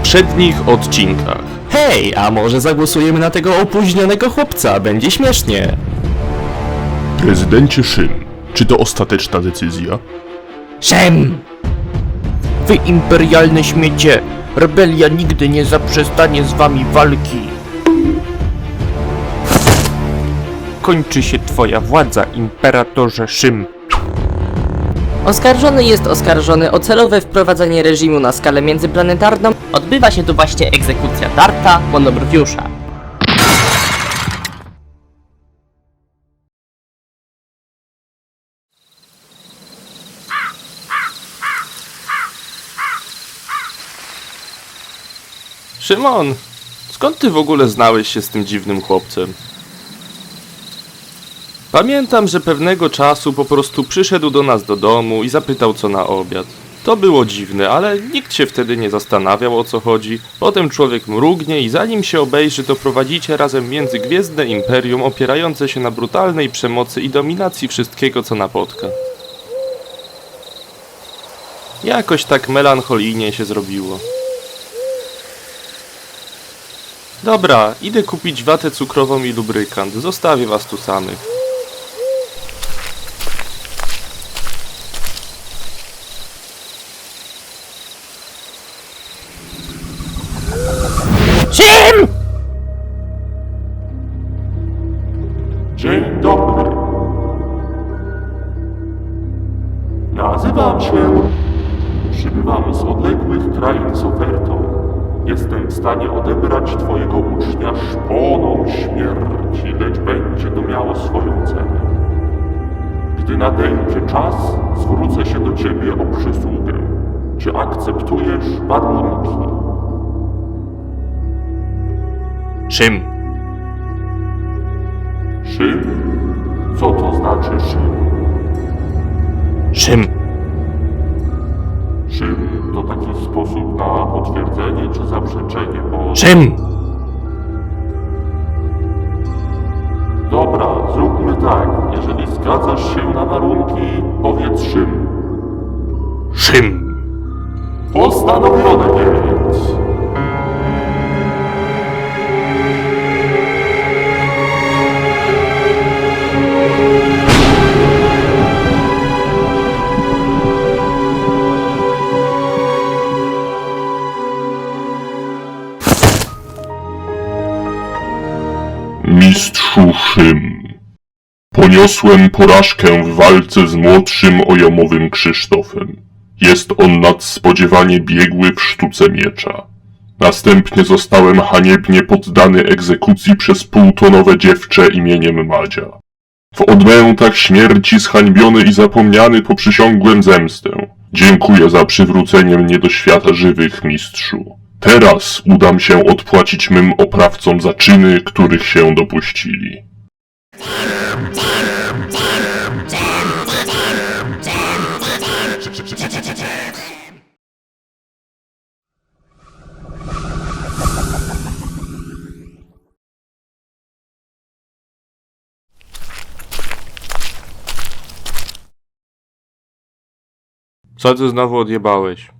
poprzednich odcinkach. Hej, a może zagłosujemy na tego opóźnionego chłopca? Będzie śmiesznie. Prezydencie Szym, czy to ostateczna decyzja? Szem! Wy imperialne śmiecie! Rebelia nigdy nie zaprzestanie z wami walki! Kończy się twoja władza, imperatorze Szym! Oskarżony jest oskarżony o celowe wprowadzenie reżimu na skalę międzyplanetarną. Odbywa się tu właśnie egzekucja Darta Monobrwiusza. Szymon, skąd ty w ogóle znałeś się z tym dziwnym chłopcem? Pamiętam, że pewnego czasu po prostu przyszedł do nas do domu i zapytał co na obiad. To było dziwne, ale nikt się wtedy nie zastanawiał o co chodzi. Potem człowiek mrugnie i zanim się obejrzy, to prowadzicie razem międzygwiezdne imperium opierające się na brutalnej przemocy i dominacji wszystkiego co napotka. Jakoś tak melancholijnie się zrobiło. Dobra, idę kupić watę cukrową i lubrykant. Zostawię was tu samych. Szym! Dzień dobry. Nazywam się. Przybywam z odległych krain z ofertą. Jestem w stanie odebrać Twojego ucznia szponą śmierci, lecz będzie to miało swoją cenę. Gdy nadejdzie czas, zwrócę się do Ciebie o przysługę. Czy akceptujesz warunki? Szym! Szym? Co to znaczy szym? Szym! Czy to taki sposób na potwierdzenie czy zaprzeczenie o... Szym! Dobra, zróbmy tak. Jeżeli zgadzasz się na warunki, powiedz szym. Szym! Postanowione więc. Mistrzu Szym. Poniosłem porażkę w walce z młodszym ojomowym Krzysztofem. Jest on nadspodziewanie biegły w sztuce miecza. Następnie zostałem haniebnie poddany egzekucji przez półtonowe dziewczę imieniem Madzia. W odmętach śmierci zhańbiony i zapomniany poprzysiągłem zemstę. Dziękuję za przywrócenie mnie do świata żywych, mistrzu. Teraz udam się odpłacić mym oprawcom za czyny, których się dopuścili. Co ty znowu odjebałeś?